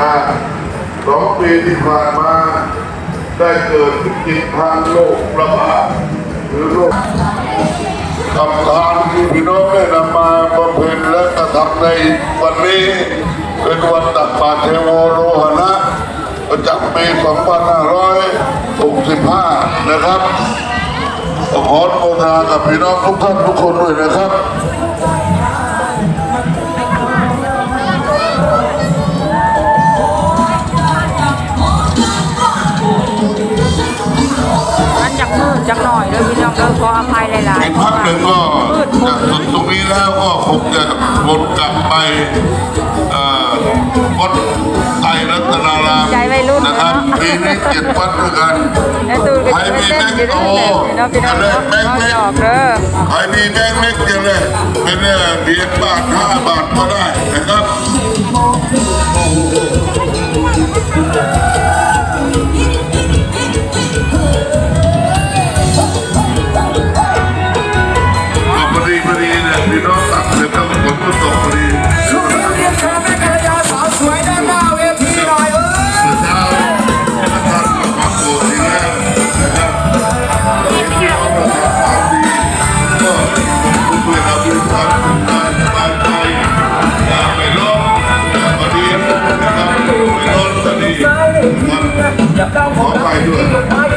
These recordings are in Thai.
อ่าสองปีที่ผ่านมาได้เกิดวิกฤตทางโลกระบาดหรือโรคกับทานที่พี่น้องได้นำมาบำเพ็ญและกระทำในวันนี้เป็นวันตักบาตรเทโวโรหณะประจำปี2565 นะครับขออนุโมทนากับพี่น้องทุกท่านทุกคนด้วยนะครับ มันจากมืดจากหน่อยเด้อพี่น้องเด้อขออภัยหลายอีกๆพักหนึ่งก็มืดมจากนจุดตรงนี้แล้วก็คงจะวนกลับไปเอ่อวัดไตรรัตนารามใจวัยรุ่นนะครับเนอะปีนี้เจ็ดวัดด้วยกัน ไอ้ตูนก็ใครจะไม่มีเต้แบนงอยู่ค์โตเด้อพี่น้องก็พี่น้องเลยแบงค์เล็กเราหยอกเด้อใครมีแบงค์เล็กจะเลยเป็นเหรียญบาทห้าบาทก็ได้นะครับ จแล้วฝนก็ตกพอดีช่วงนี้เรียนเชิญแม่ภรรยาสาวสวยด้านหน้าเวทีหน่อยเอ้ยเช้านะครับมาโกรธทีแล้วนะครับเห็นพี่น้องเราทำความดีก็ช่วยเราด้วยความสุขกายสบายใจอย่าไปร้องอย่าพอดีนะครับไปร้องก็ดีนะครับขอไปด้วย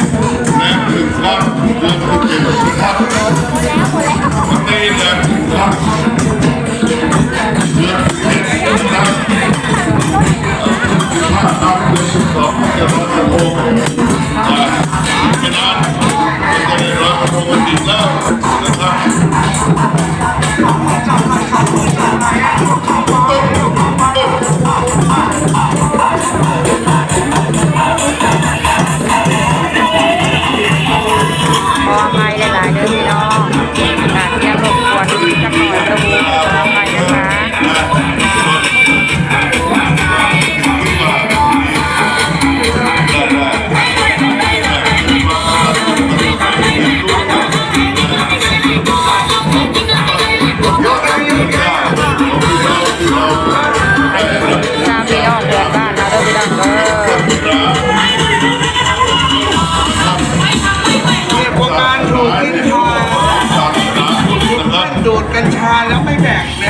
า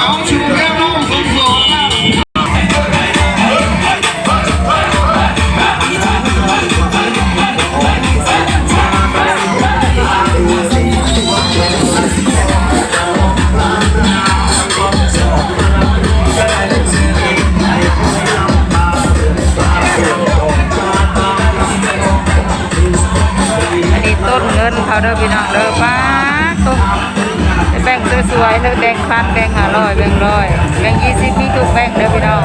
เหงาชูแก้วน้องคนโสดนะ อันนี้ต้นเงินเขาเด้อพี่น้องเด้อป้าต้น แบ่งสวยๆเด้อแบ่งพันแบ่งห้าร้อยแบ่งร้อยแบ่งยี่สิบมีทุกแบ่งเด้อพี่น้อง